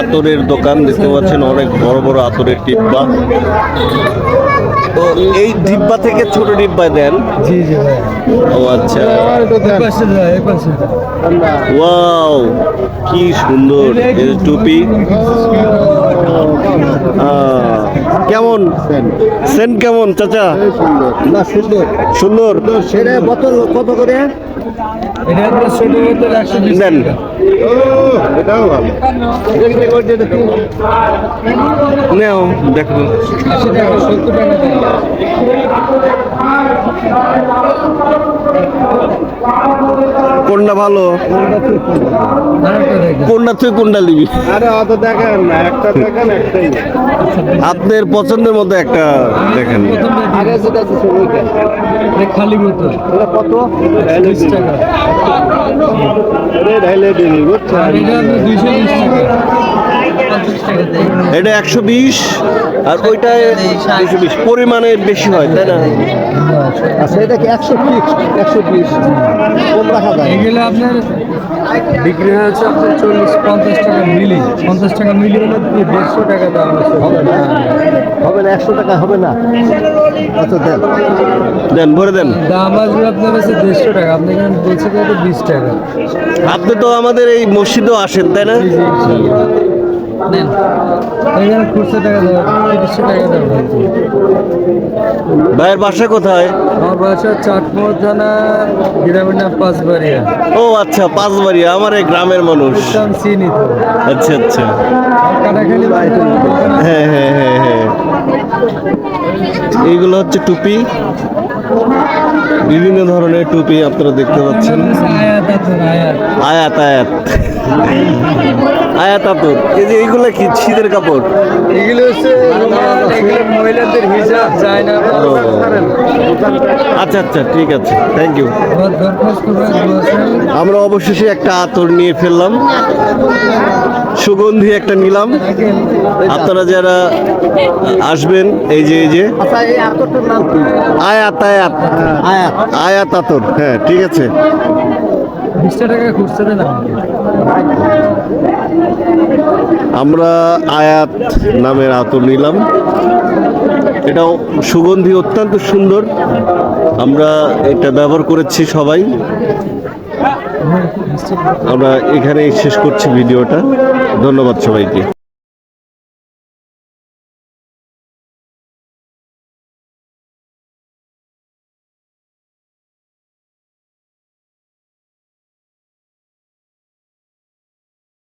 আতরের দোকান দেখতে পাচ্ছেন অনেক বড় বড় আতরের ডিব্বা। তো এই ডিব্বা থেকে ছোট ডিব্বায় দেন। জি জি ও আচ্ছা। ওয়াও কি সুন্দর টুপি। কেমন? সেন্ট কেমন চাচা? না সুন্দর। সুন্দর সেটা বোতল কত করে? এটা আপনার ছোট বোতল একশো বিশ দেন এটাও ভালো। নেও দেখো। কোনটা ভালো? কোনটা তুই কোনটা নিবি? আরে অত দেখেন একটা আপনার পছন্দের মতো একটা দেখেন। প্রথমটা এটা একশো বিশ আর ওইটা দুশো বিশ। পরিমাণে বেশি হয় তাই না? আচ্ছা এটা কি একশো ফিক্স একশো বিশ। কম রাখা যায় এগুলো আপনার বিক্রি হয়েছে আপনার চল্লিশ পঞ্চাশ টাকা মিলি। পঞ্চাশ টাকা মিলি হলে দেড়শো টাকা দাম হবে না। হবে না একশো টাকা হবে না। আচ্ছা দেন। দেন ভরে দেন। দাম আসবে আপনার কাছে দেড়শো টাকা। আপনি এখানে বলছে বিশ টাকা। আপনি তো আমাদের এই মসজিদেও আসেন তাই না? নেন। এখানে খুচরো টাকা দেওয়া তিরিশশো টাকা দেওয়া ভাইয়ের বাসা কোথায়? আমার বাসা চাটমোহর থানা গ্রামের নাম পাঁচবাড়িয়া। ও আচ্ছা পাঁচবাড়ি আমার এই গ্রামের মানুষ। চিনি তো আচ্ছা আচ্ছা। কাটাখালি হ্যাঁ হ্যাঁ হ্যাঁ হ্যাঁ। এইগুলো হচ্ছে টুপি। বিভিন্ন ধরনের টুপি আপনারা দেখতে পাচ্ছেন। আয়াত আয়াত। আয়াত আয়াত এই যে এইগুলো কি শীতের কাপড়? এগুলো হচ্ছে মহিলাদের হিসাব চায় না আচ্ছা আচ্ছা ঠিক আছে থ্যাংক ইউ আমরা অবশেষে একটা আতর নিয়ে ফেললাম। সুগন্ধি একটা নিলাম। আপনারা যারা আসবেন, এই যে এই যে। আয়াত আয়াত। আয়াত আয়াত আতর হ্যাঁ ঠিক আছে। আমরা আয়াত নামের আতর নিলাম। এটাও সুগন্ধি অত্যন্ত সুন্দর। আমরা এটা ব্যবহার করেছি সবাই। আমরা এখানেই শেষ করছি ভিডিওটা। ধন্যবাদ সবাইকে।